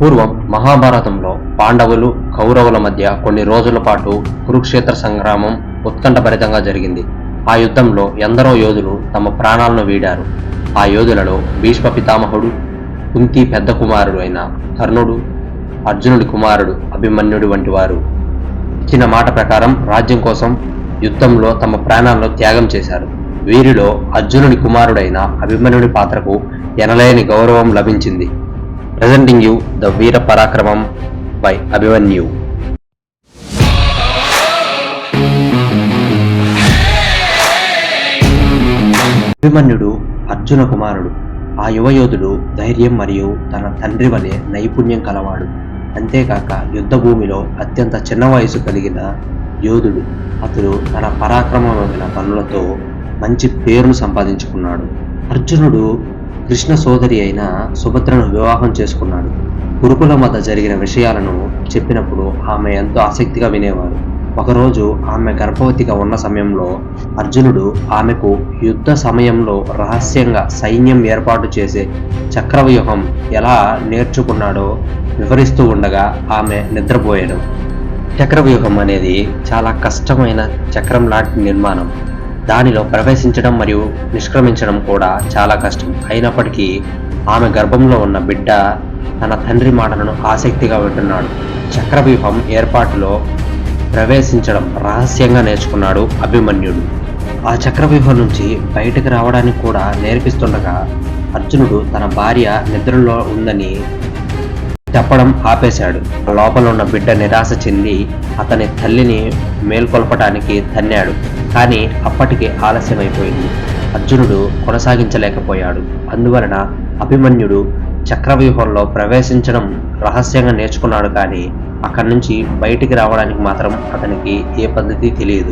పూర్వం మహాభారతంలో పాండవులు కౌరవుల మధ్య కొన్ని రోజుల పాటు కురుక్షేత్ర సంగ్రామం ఉత్కంఠభరితంగా జరిగింది. ఆ యుద్ధంలో ఎందరో యోధులు తమ ప్రాణాలను వీడారు. ఆ యోధులలో భీష్మ పితామహుడు కుంతి పెద్ద కుమారుడు అయిన కర్ణుడు అర్జునుడి కుమారుడు అభిమన్యుడు వంటి వారు ఇచ్చిన మాట ప్రకారం రాజ్యం కోసం యుద్ధంలో తమ ప్రాణాలను త్యాగం చేశారు. వీరిలో అర్జునుడి కుమారుడైన అభిమన్యుడి పాత్రకు ఎనలేని గౌరవం లభించింది. ప్రెజెంటింగ్ యూ ద వీర పరాక్రమం బై అభిమన్యు అభిమన్యుడు అర్జున కుమారుడు ఆ యువయోధుడు ధైర్యం మరియు తన తండ్రి వలె నైపుణ్యం కలవాడు. అంతేకాక యుద్ధ భూమిలో అత్యంత చిన్న వయసు కలిగిన యోధుడు అతడు తన పరాక్రమమైన పనులతో మంచి పేరును సంపాదించుకున్నాడు. అర్జునుడు కృష్ణ సోదరి అయిన సుభద్రను వివాహం చేసుకున్నాడు. గురుకుల మధ్య జరిగిన విషయాలను చెప్పినప్పుడు ఆమె ఎంతో ఆసక్తిగా వినేవారు. ఒకరోజు ఆమె గర్భవతిగా ఉన్న సమయంలో అర్జునుడు ఆమెకు యుద్ధ సమయంలో రహస్యంగా సైన్యం ఏర్పాటు చేసే చక్రవ్యూహం ఎలా నేర్చుకున్నాడో వివరిస్తూ ఉండగా ఆమె నిద్రపోయాడు. చక్రవ్యూహం అనేది చాలా కష్టమైన చక్రం లాంటి నిర్మాణం. దానిలో ప్రవేశించడం మరియు నిష్క్రమించడం కూడా చాలా కష్టం. అయినప్పటికీ ఆమె గర్భంలో ఉన్న బిడ్డ తన తండ్రి మాటలను ఆసక్తిగా వింటున్నాడు. చక్రవ్యూహం ఏర్పాటులో ప్రవేశించడం రహస్యంగా నేర్చుకున్నాడు అభిమన్యుడు. ఆ చక్రవ్యూహం నుంచి బయటకు రావడానికి కూడా నేర్పిస్తుండగా అర్జునుడు తన భార్య నిద్రలో ఉందని చెప్పడం ఆపేశాడు. లోపల ఉన్న బిడ్డ నిరాశ చెంది అతని తల్లిని మేల్కొల్పటానికి తన్నాడు. కానీ అప్పటికే ఆలస్యమైపోయింది. అర్జునుడు కొనసాగించలేకపోయాడు. అందువలన అభిమన్యుడు చక్రవ్యూహంలో ప్రవేశించడం రహస్యంగా నేర్చుకున్నాడు కానీ అక్కడి నుంచి బయటికి రావడానికి మాత్రం అతనికి ఏ పద్ధతి తెలియదు.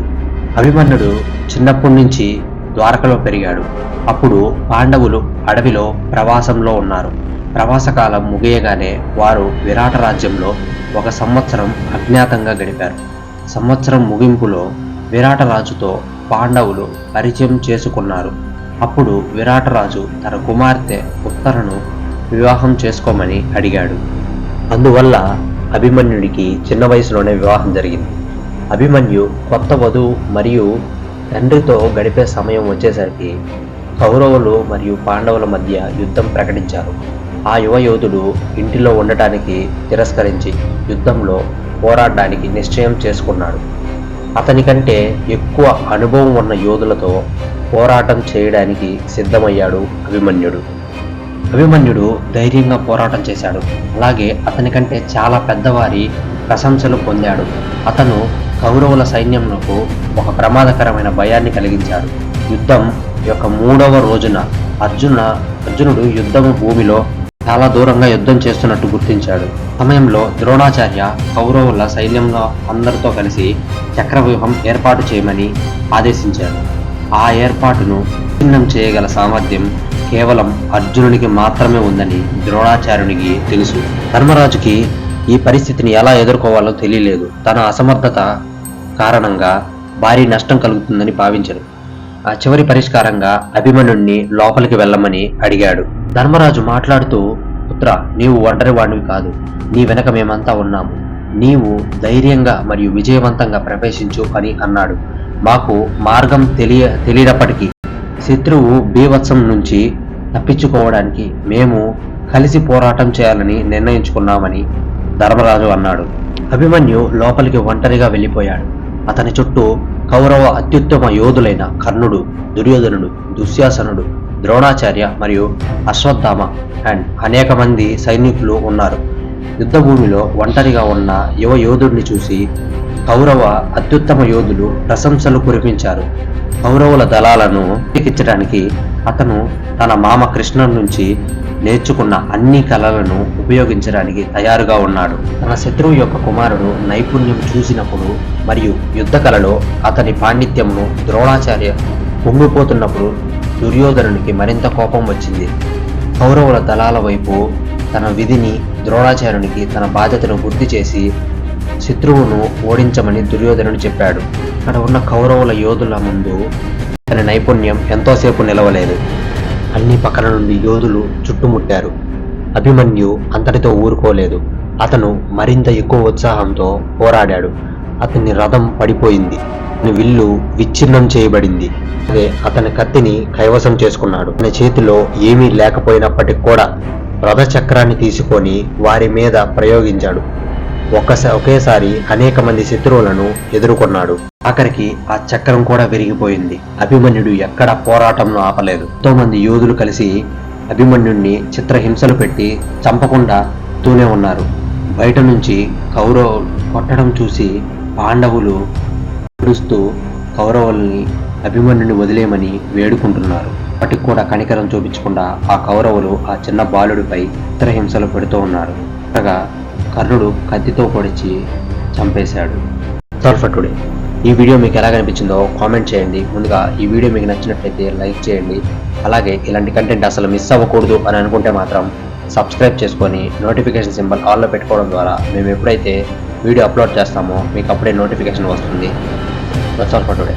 అభిమన్యుడు చిన్నప్పటి నుంచి ద్వారకలో పెరిగాడు. అప్పుడు పాండవులు అడవిలో ప్రవాసంలో ఉన్నారు. ప్రవాసకాలం ముగియగానే వారు విరాట రాజ్యంలో ఒక సంవత్సరం అజ్ఞాతంగా గడిపారు. సంవత్సరం ముగింపులో విరాటరాజుతో పాండవులు పరిచయం చేసుకున్నారు. అప్పుడు విరాటరాజు తన కుమార్తె ఉత్తరను వివాహం చేసుకోమని అడిగాడు. అందువల్ల అభిమన్యుడికి చిన్న వయసులోనే వివాహం జరిగింది. అభిమన్యు కొత్త వధువు మరియు తండ్రితో గడిపే సమయం వచ్చేసరికి కౌరవులు మరియు పాండవుల మధ్య యుద్ధం ప్రకటించారు. ఆ యువ యోధుడు ఇంటిలో ఉండటానికి తిరస్కరించి యుద్ధంలో పోరాడడానికి నిశ్చయం చేసుకున్నాడు. అతనికంటే ఎక్కువ అనుభవం ఉన్న యోధులతో పోరాటం చేయడానికి సిద్ధమయ్యాడు అభిమన్యుడు. అభిమన్యుడు ధైర్యంగా పోరాటం చేశాడు. అలాగే అతనికంటే చాలా పెద్దవారి ప్రశంసలు పొందాడు. అతను కౌరవుల సైన్యంలో ఒక ప్రమాదకరమైన భయాన్ని కలిగించాడు. యుద్ధం యొక్క మూడవ రోజున అర్జున అర్జునుడు యుద్ధము భూమిలో చాలా దూరంగా యుద్ధం చేస్తున్నట్టు గుర్తించాడు. సమయంలో ద్రోణాచార్య కౌరవుల సైన్యంలో అందరితో కలిసి చక్రవ్యూహం ఏర్పాటు చేయమని ఆదేశించాడు. ఆ ఏర్పాటును చిన్నం చేయగల సామర్థ్యం కేవలం అర్జునునికి మాత్రమే ఉందని ద్రోణాచార్యునికి తెలుసు. ధర్మరాజుకి ఈ పరిస్థితిని ఎలా ఎదుర్కోవాలో తెలియలేదు. తన అసమర్థత కారణంగా భారీ నష్టం కలుగుతుందని భావించరు. ఆ చివరి పరిష్కారంగా అభిమన్యుణ్ణి లోపలికి వెళ్ళమని అడిగాడు. ధర్మరాజు మాట్లాడుతూ పుత్ర నీవు ఒంటరి వాడివి కాదు. నీ వెనక మేమంతా ఉన్నాము. నీవు ధైర్యంగా మరియు విజయవంతంగా ప్రవేశించు అని అన్నాడు. మాకు మార్గం తెలియ తెలియనప్పటికీ శత్రువు బీభత్సం నుంచి తప్పించుకోవడానికి మేము కలిసి పోరాటం చేయాలని నిర్ణయించుకున్నామని ధర్మరాజు అన్నాడు. అభిమన్యు లోపలికి ఒంటరిగా వెళ్ళిపోయాడు. అతని చుట్టూ కౌరవ అత్యుత్తమ యోధులైన కర్ణుడు దుర్యోధనుడు దుశ్శాసనుడు ద్రోణాచార్య మరియు అశ్వత్థామ అండ్ అనేక మంది సైనికులు ఉన్నారు. యుద్ధభూమిలో ఒంటరిగా ఉన్న యువ యోధుడిని చూసి కౌరవ అత్యుత్తమ యోధులు ప్రశంసలు కురిపించారు. కౌరవుల దళాలను ఎక్కించడానికి అతను తన మామ కృష్ణ నుంచి నేర్చుకున్న అన్ని కళలను ఉపయోగించడానికి తయారుగా ఉన్నాడు. తన శత్రువు యొక్క కుమారుడు నైపుణ్యం చూసినప్పుడు మరియు యుద్ధ కళలో అతని పాండిత్యంను ద్రోణాచార్య పొంగిపోతున్నప్పుడు దుర్యోధనునికి మరింత కోపం వచ్చింది. కౌరవుల దళాల వైపు తన విధిని ద్రోణాచార్యునికి తన బాధ్యతను గుర్తు చేసి శత్రువును ఓడించమని దుర్యోధనుడు చెప్పాడు. అక్కడ ఉన్న కౌరవుల యోధుల ముందు తన నైపుణ్యం ఎంతోసేపు నిలవలేదు. అన్ని పక్కల నుండి యోధులు చుట్టుముట్టారు. అభిమన్యు అంతటితో ఊరుకోలేదు. అతను మరింత ఎక్కువ ఉత్సాహంతో పోరాడాడు. అతని రథం పడిపోయింది. విల్లు విచ్ఛిన్నం చేయబడింది. అతని కత్తిని కైవసం చేసుకున్నాడు. అతని చేతిలో ఏమీ లేకపోయినప్పటికి కూడా రథచక్రాన్ని తీసుకొని వారి మీద ప్రయోగించాడు. ఒక్కసా ఒకేసారి అనేక మంది శత్రువులను ఎదుర్కొన్నాడు. ఆఖరికి ఆ చక్రం కూడా విరిగిపోయింది. అభిమన్యుడు ఎక్కడ పోరాటంను ఆపలేదు. ఎంతో మంది యోధులు కలిసి అభిమన్యుణ్ణి చిత్రహింసలు పెట్టి చంపకుండా తూనే ఉన్నారు. బయట నుంచి కౌరవ కొట్టడం చూసి పాండవులు ఏడుస్తూ కౌరవుల్ని అభిమన్యుని వదిలేయమని వేడుకుంటున్నారు. వాటికి కూడా కనికరం చూపించకుండా ఆ కౌరవులు ఆ చిన్న బాలుడిపై చిత్రహింసలు పెడుతూ ఉన్నారు. అనగా కర్ణుడు కత్తితో పొడిచి చంపేశాడు. ఫర్ టుడే ఈ వీడియో మీకు ఎలా కనిపించిందో కామెంట్ చేయండి. ముందుగా ఈ వీడియో మీకు నచ్చినట్లయితే లైక్ చేయండి. అలాగే ఇలాంటి కంటెంట్ అసలు మిస్ అవ్వకూడదు అని అనుకుంటే మాత్రం సబ్స్క్రైబ్ చేసుకొని నోటిఫికేషన్ సింబల్ ఆల్లో పెట్టుకోవడం ద్వారా మేము ఎప్పుడైతే వీడియో అప్లోడ్ చేస్తామో మీకు అప్పుడే నోటిఫికేషన్ వస్తుంది. That's all for today